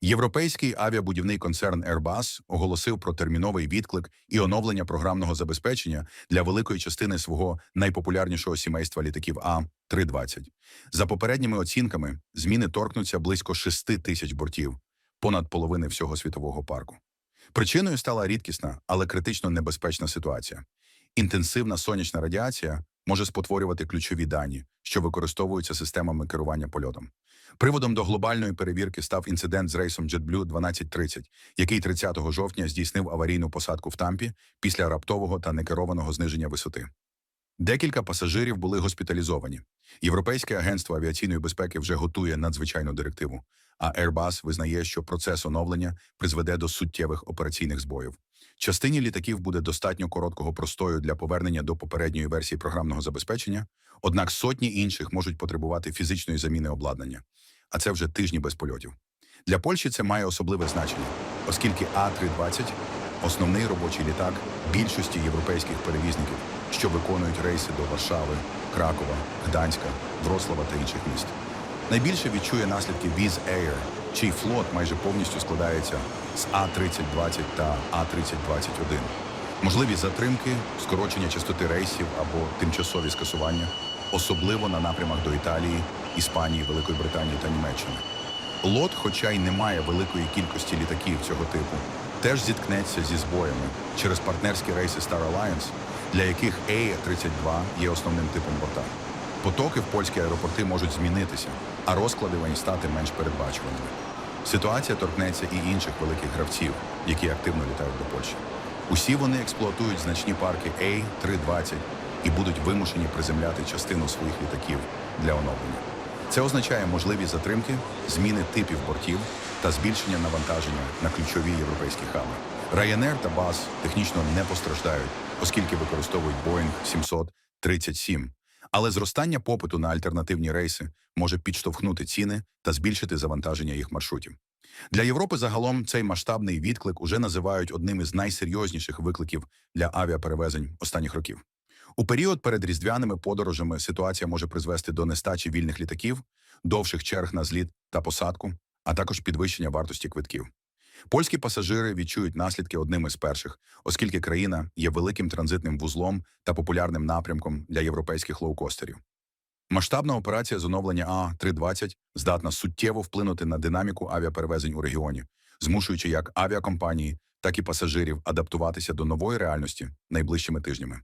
Європейський авіабудівний концерн Airbus оголосив про терміновий відклик і оновлення програмного забезпечення для великої частини свого найпопулярнішого сімейства літаків А-320. За попередніми оцінками, зміни торкнуться близько 6 тисяч бортів, понад половини всього світового парку. Причиною стала рідкісна, але критично небезпечна ситуація. Інтенсивна сонячна радіація може спотворювати ключові дані, що використовуються системами керування польотом. Приводом до глобальної перевірки став інцидент з рейсом JetBlue 1230, який 30 жовтня здійснив аварійну посадку в Тампі після раптового та некерованого зниження висоти. Декілька пасажирів були госпіталізовані. Європейське агентство авіаційної безпеки вже готує надзвичайну директиву, а Airbus визнає, що процес оновлення призведе до суттєвих операційних збоїв. Частині літаків буде достатньо короткого простою для повернення до попередньої версії програмного забезпечення, однак сотні інших можуть потребувати фізичної заміни обладнання, а це вже тижні без польотів. Для Польщі це має особливе значення, оскільки А-320 – основний робочий літак більшості європейських перевізників, що виконують рейси до Варшави, Кракова, Гданська, Вроцлава та інших міст. Найбільше відчує наслідки Wizz Air, чий флот майже повністю складається з А-3020 та А-3021. Можливі затримки, скорочення частоти рейсів або тимчасові скасування, особливо на напрямах до Італії, Іспанії, Великої Британії та Німеччини. Лот, хоча й не має великої кількості літаків цього типу, теж зіткнеться зі збоями через партнерські рейси Star Alliance, для яких A-32 є основним типом борта. Потоки в польські аеропорти можуть змінитися, а розклади вони стати менш передбачуваними. Ситуація торкнеться і інших великих гравців, які активно літають до Польщі. Усі вони експлуатують значні парки A-320 і будуть вимушені приземляти частину своїх літаків для оновлення. Це означає можливі затримки, зміни типів бортів та збільшення навантаження на ключові європейські хаби. Ryanair та BAS технічно не постраждають, оскільки використовують Boeing 737. Але зростання попиту на альтернативні рейси може підштовхнути ціни та збільшити завантаження їх маршрутів. Для Європи загалом цей масштабний відклик уже називають одним із найсерйозніших викликів для авіаперевезень останніх років. У період перед різдвяними подорожами ситуація може призвести до нестачі вільних літаків, довших черг на зліт та посадку, а також підвищення вартості квитків. Польські пасажири відчують наслідки одним із перших, оскільки країна є великим транзитним вузлом та популярним напрямком для європейських лоукостерів. Масштабна операція з оновлення А-320 здатна суттєво вплинути на динаміку авіаперевезень у регіоні, змушуючи як авіакомпанії, так і пасажирів адаптуватися до нової реальності найближчими тижнями.